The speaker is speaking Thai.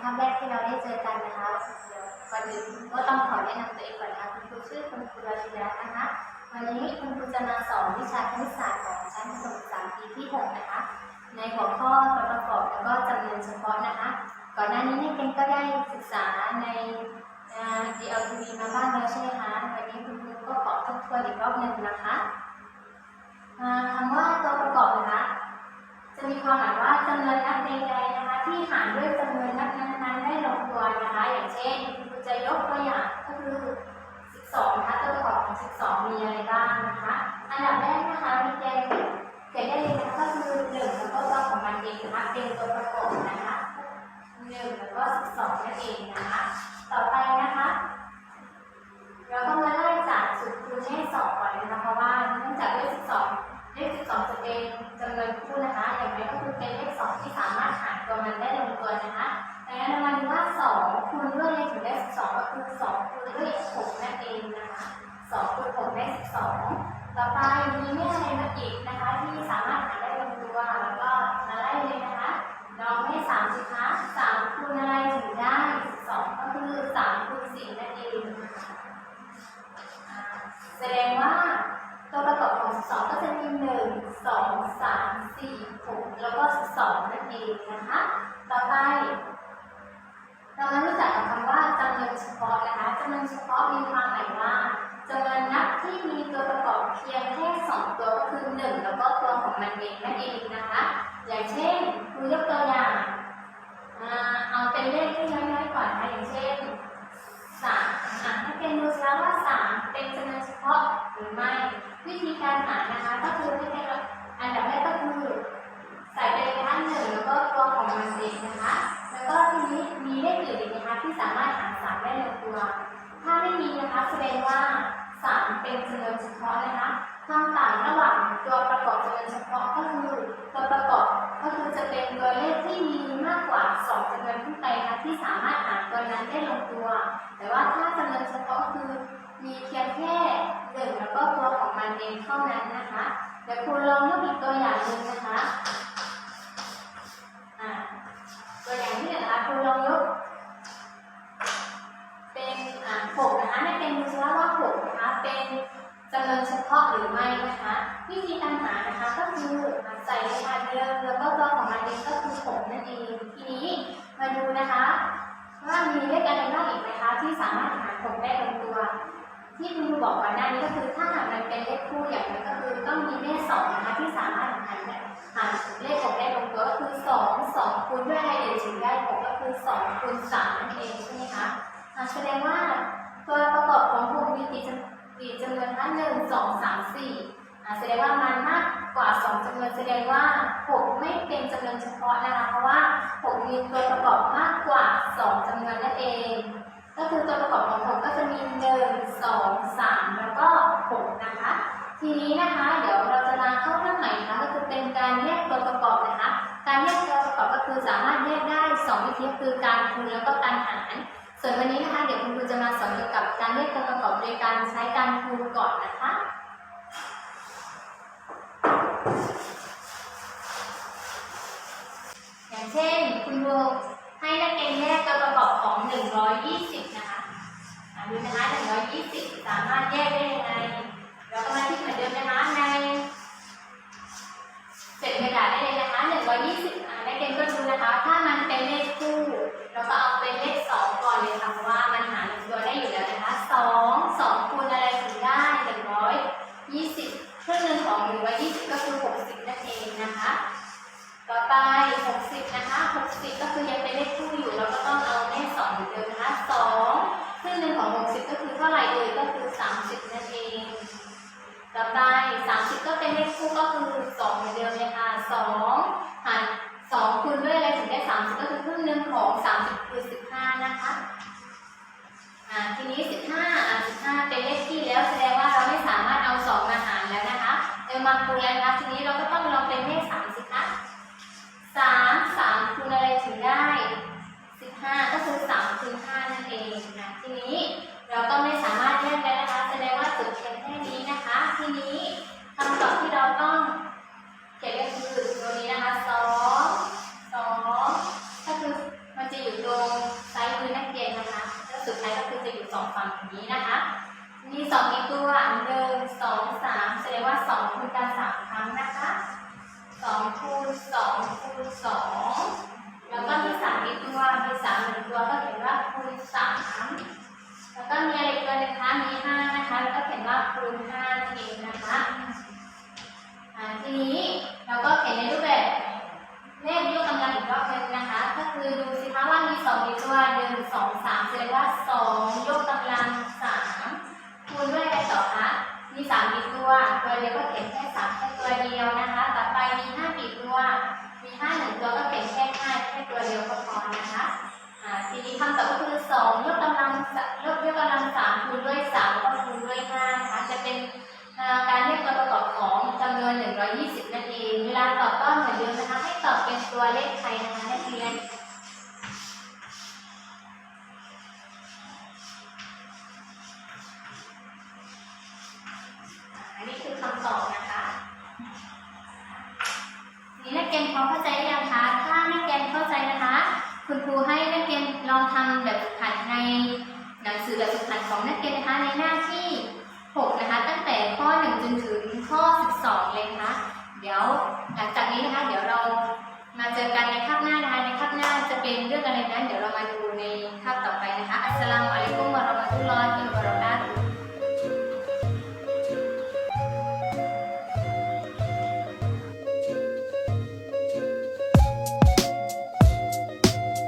ครั้งแรกที่เราได้เจอกันนะคะเดียวก่อนอื่นก็ต้องขอแนะนำตัวเองก่อนนะคะคุณครูชื่อคุณครูราชิรัตน์นะคะ วันนี้คุณครูจะมาสอนวิชาคณิตศาสตร์ของชั้นประถมศึกษาปีที่ 6 นะคะ ในหัวข้อตัวประกอบแล้วก็จำนวนเฉพาะนะคะ ก่อนหน้านี้นักเรียนก็ได้ศึกษาใน DLTV มาบ้างแล้วใช่ไหมคะ วันนี้คุณครูก็ขอทบทวนอีกรอบหนึ่งนะคะคำว่าตัวประกอบนะคะ จะมีความหมายว่าจำนวนนับใดๆนะคะที่หารด้วยจำนวนๆได้ลงตัวนะคะ อย่าง เช่นคุณครูจะยกตัวอย่างก็คือ 12นะคะตัวประกอบของ 12 มีอะไรบ้างนะคะ อันดับแรกนะคะมีแกนเขียนได้เลยนะคะก็คือ 1 แล้วก็ตัวของมันเองนะคะเป็นตัวประกอบนะคะ1แล้วก็ 12 นั่นเองนะคะ ต่อไปนะคะ เราก็มาไล่จากสุดคูณเลข2ก่อนเลยนะคะเพราะว่าเนื่องจากเลข 12 เลข 12 จะเป็นจำนวน 2คูณ6ได้ 12 ต่อไปมีเลขอะไรมาอีกนะคะ ที่สามารถหารได้ลงตัวแล้วก็มาไล่เลยนะคะลองเลข3สิคะ3คูณอะไรถึงได้ 12 ก็คือ3คูณ4นั่นเองแสดงว่าตัวประกอบของ 12 ก็จะมี 1 2 3 4 6 แล้วก็ 12 นั่นเองนะคะ ต่อไปเรามารู้จักกับคำว่าจำนวนเฉพาะนะคะจำนวนเฉพาะมีความหมายว่า จำนวนนับที่มีตัวประกอบเพียงแค่ 2 ตัวก็คือ 1 แล้วก็ตัวของมันเองนั่นเองนะคะ อย่างเช่นครูยกตัวอย่างเอาเป็นเลขที่น้อยๆก่อนนะคะอย่างเช่นสามอะให้เป็นดูซิว่าสามเป็นจำนวนเฉพาะหรือไม่ วิธีการหานะคะ ก็คือให้เป็นอันดับแรกก็คือใส่ไปในท่านหนึ่งแล้วก็ตัวของมันเองนะคะ แล้วก็ทีนี้มีเลขอื่นอีกนะคะที่สามารถหารสามได้ลงตัว ถ้าไม่มีนะคะแสดงว่าสาม เป็นจำนวนเฉพาะนะคะความต่างระหว่างตัวประกอบจำนวนเฉพาะก็คือตัวประกอบก็คือจะเป็นตัวเลขที่มีมากกว่าสองจำนวนขึ้นไปนะคะที่สามารถหารตัวนั้นได้ลงตัว แต่ว่าถ้าจำนวนเฉพาะคือมีเพียงแค่หนึ่งแล้วก็ตัวของมันเองเท่านั้นนะคะเดี๋ยวครู หรือไม่นะคะ วิธีการหานะคะก็คือใส่เลขเดิมแล้วก็ตัวของมันเองก็คือหกนั่นเองทีนี้มาดูนะคะ ว่ามีเลขอะไรบ้างอีกไหมคะที่สามารถหารหกได้ลงตัว ที่คุณครูบอกก่อนหน้านี้ก็คือถ้าหากมันเป็นเลขคู่อย่างนั้ก็คือต้องมีเลขสองนะคะที่สามารถหาหาเลขหกได้ลงตัวก็คือสองสองคูณด้วยอะไรเอ่ยถึงได้หกก็คือสองคูณสามนั่นเองใช่ไหมคะอ่าแสดงว่าตัวประกอบของหกมีกี่จำ กี่จำนวนคะหนึ่งสองสามสี่อ่าแสดงว่ามันมากกว่าสองจำนวนแสดงว่าหกไม่เป็นจำนวนเฉพาะนะคะ เพราะว่าหกมีตัวประกอบมากกว่าสองจำนวนนั่นเอง ก็คือตัวประกอบของหกก็จะมีหนึ่งสองสามแล้วก็หกนะคะ ทีนี้นะคะ เดี๋ยวเราจะมาเข้าเรื่องใหม่นะคะก็คือเป็นการแยกตัวประกอบนะคะ การแยกตัวประกอบก็คือสามารถแยกได้สองวิธีคือการคูณแล้วก็การหาร ส่วนวันนี้นะคะเดี๋ยวคุณครูจะมาสอนเกี่ยวกับการแยกตัวประกอบโดยการใช้การคูณก่อนนะคะ อย่างเช่นคุณครูให้นักเรียนแยกตัวประกอบของ 120 นะคะอะดูนะคะ 120 สามารถแยกได้ยังไงเราก็มาที่เหมือนเดิมนะคะในเศษกระดาษได้เลยนะคะ 120อะนักเรียนก็ดูนะคะ ถ้ามันเป็นเลขคู่ เราก็เอาเป็นเลข 2 ก่อนเลยค่ะเพราะว่ามันหารลงตัวได้อยู่แล้วนะคะ 2 2คูณอะไรถึงได้ 120ครึ่ง หนึ่งของ120 ก็คือ 60 นั่นเองนะคะ ต่อไป 60 นะคะ 60 ก็คือยังเป็นเลขคู่อยู่ เราก็ต้องเอาเลข2เหมือนเดิมนะคะ2ครึ่งหนึ่งของ 60 ก็คือเท่าไหร่เอ่ยก็คือ 30 นั่นเอง ต่อไป 30 ก็เป็นเลขคู่ก็คือ2เหมือนเดิมเลยค่ะ2หาร2คูณด้วยอะไรถึงได้ 30 ก็คือครึ่งหนึ่งของ 30 คือ 15 นะคะ อ่า ทีนี้ แล้วนะคะทีนี้เราก็ต้องลองเป็นเลข3สิคะสามสามคูณอะไรถึงได้สิบห้าก็คือสามคูณห้านั่นเองนะทีนี้เราก็ไม่สามารถแยกได้นะคะแสดงว่าจุดเพียงแค่นี้นะคะ ทีนี้คำตอบที่เราต้องเขียนก็คือตัวนี้นะคะสองสองก็คือมันจะอยู่ตรงสสุดท้ายก็คือจะอยู่สองฝั่งอย่างนี้นะคะ มีสองอีกตัวหนึ่งสองสาม สองคูณกันสามครั้งนะคะสองคูณสองคูณสองแล้วก็มีสามอีกตัวมีสามหนึ่งตัวก็เขียนว่าคูณสามแล้วก็มีอะไรกตัวนะคะมีห้านะคะแล้วก็เขียนว่าคูณห้านั่นเองนะคะทีนี้เราก็เขียนในรูปแบบ เหมือนเดิมนะคะ ให้ตอบเป็นตัวเลขไทยนะคะนักเรียนอันนี้คือคำตอบนะคะนี่นักเรียนพอเข้าใจหรือยังคะถ้านักเรียนเข้าใจนะคะ คุณครูให้นักเรียนลองทำแบบฝึกหัดในหนังสือแบบฝึกหัดของนักเรียน God